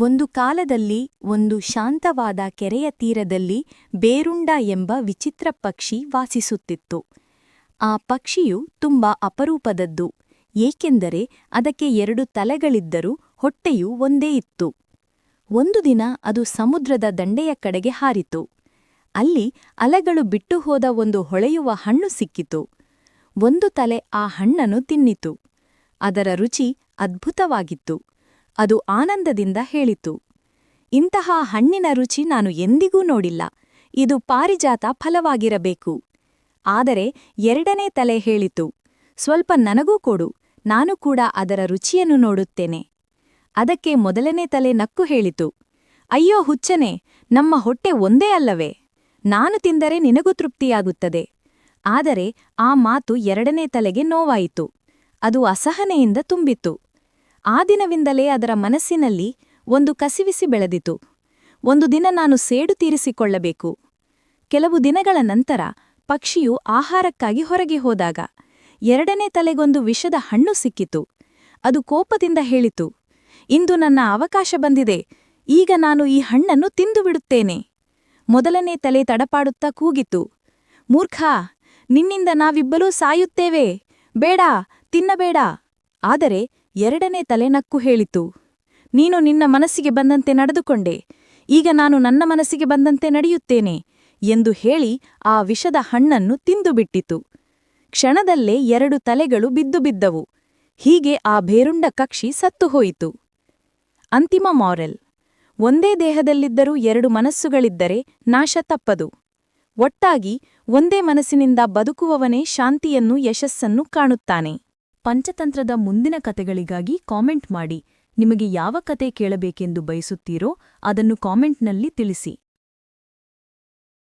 ಒಂದು ಕಾಲದಲ್ಲಿ ಒಂದು ಶಾಂತವಾದ ಕೆರೆಯ ತೀರದಲ್ಲಿ ಬೇರುಂಡ ಎಂಬ ವಿಚಿತ್ರ ಪಕ್ಷಿ ವಾಸಿಸುತ್ತಿತ್ತು. ಆ ಪಕ್ಷಿಯು ತುಂಬಾ ಅಪರೂಪದದ್ದು, ಏಕೆಂದರೆ ಅದಕ್ಕೆ ಎರಡು ತಲೆಗಳಿದ್ದರೂ ಹೊಟ್ಟೆಯು ಒಂದೇ ಇತ್ತು. ಒಂದು ದಿನ ಅದು ಸಮುದ್ರದ ದಂಡೆಯ ಕಡೆಗೆ ಹಾರಿತು. ಅಲ್ಲಿ ಅಲೆಗಳು ಬಿಟ್ಟು ಹೋದ ಒಂದು ಹೊಳೆಯುವ ಹಣ್ಣು ಸಿಕ್ಕಿತು. ಒಂದು ತಲೆ ಆ ಹಣ್ಣನ್ನು ತಿನ್ನಿತು. ಅದರ ರುಚಿ ಅದ್ಭುತವಾಗಿತ್ತು. ಅದು ಆನಂದದಿಂದ ಹೇಳಿತು. ಇಂತಹ ಹಣ್ಣಿನ ರುಚಿ ನಾನು ಎಂದಿಗೂ ನೋಡಿಲ್ಲ. ಇದು ಪಾರಿಜಾತ ಫಲವಾಗಿರಬೇಕು. ಆದರೆ ಎರಡನೇ ತಲೆ ಹೇಳಿತು. ಸ್ವಲ್ಪ ನನಗೂ ಕೊಡು. ನಾನು ಕೂಡ ಅದರ ರುಚಿಯನ್ನು ನೋಡುತ್ತೇನೆ. ಅದಕ್ಕೆ ಮೊದಲನೇ ತಲೆ ನಕ್ಕು ಹೇಳಿತು. ಅಯ್ಯೋ ಹುಚ್ಚನೆ, ನಮ್ಮ ಹೊಟ್ಟೆ ಒಂದೇ ಅಲ್ಲವೇ? ನಾನು ತಿಂದರೆ ನಿನಗೂ ತೃಪ್ತಿಯಾಗುತ್ತದೆ. ಆದರೆ ಆ ಮಾತು ಎರಡನೇ ತಲೆಗೆ ನೋವಾಯಿತು. ಅದು ಅಸಹನೆಯಿಂದ ತುಂಬಿತ್ತು. ಆ ದಿನವಿಂದಲೇ ಅದರ ಮನಸ್ಸಿನಲ್ಲಿ ಒಂದು ಕಸಿವಿಸಿ ಬೆಳೆದಿತು. ಒಂದು ದಿನ ನಾನು ಸೇಡು ತೀರಿಸಿಕೊಳ್ಳಬೇಕು. ಕೆಲವು ದಿನಗಳ ನಂತರ ಪಕ್ಷಿಯು ಆಹಾರಕ್ಕಾಗಿ ಹೊರಗೆ ಹೋದಾಗ ಎರಡನೇ ತಲೆಗೊಂದು ವಿಷದ ಹಣ್ಣು ಸಿಕ್ಕಿತು. ಅದು ಕೋಪದಿಂದ ಹೇಳಿತು, ಇಂದು ನನ್ನ ಅವಕಾಶ ಬಂದಿದೆ, ಈಗ ನಾನು ಈ ಹಣ್ಣನ್ನು ತಿಂದು ಬಿಡುತ್ತೇನೆ. ಮೊದಲನೇ ತಲೆ ತಡಪಾಡುತ್ತಾ ಕೂಗಿತು, ಮೂರ್ಖ, ನಿನ್ನಿಂದ ನಾವಿಬ್ಬಲೂ ಸಾಯುತ್ತೇವೆ. ಬೇಡ, ತಿನ್ನಬೇಡ. ಆದರೆ ಎರಡನೇ ತಲೆನಕ್ಕು ಹೇಳಿತು, ನೀನು ನಿನ್ನ ಮನಸ್ಸಿಗೆ ಬಂದಂತೆ ನಡೆದುಕೊಂಡೆ, ಈಗ ನಾನು ನನ್ನ ಮನಸ್ಸಿಗೆ ಬಂದಂತೆ ನಡೆಯುತ್ತೇನೆ, ಎಂದು ಹೇಳಿ ಆ ವಿಷದ ಹಣ್ಣನ್ನು ತಿಂದುಬಿಟ್ಟಿತು. ಕ್ಷಣದಲ್ಲೇ ಎರಡು ತಲೆಗಳು ಬಿದ್ದು ಬಿದ್ದವು, ಹೀಗೆ ಆ ಭೇರುಂಡ ಕಕ್ಷಿ ಸತ್ತುಹೋಯಿತು ಅಂತಿಮ ಮಾರೆಲ್, ಒಂದೇ ದೇಹದಲ್ಲಿದ್ದರೂ ಎರಡು ಮನಸ್ಸುಗಳಿದ್ದರೆ ನಾಶ ತಪ್ಪದು, ಒಟ್ಟಾಗಿ ಒಂದೇ ಮನಸ್ಸಿನಿಂದ ಬದುಕುವವನೇ ಶಾಂತಿಯನ್ನು ಯಶಸ್ಸನ್ನು ಕಾಣುತ್ತಾನೆ. ಪಂಚತಂತ್ರದ ಮುಂದಿನ ಕತೆಗಳಿಗಾಗಿ ಕಾಮೆಂಟ್ ಮಾಡಿ. ನಿಮಗೆ ಯಾವ ಕತೆ ಕೇಳಬೇಕೆಂದು ಬಯಸುತ್ತೀರೋ ಅದನ್ನು ಕಾಮೆಂಟ್ನಲ್ಲಿ ತಿಳಿಸಿ.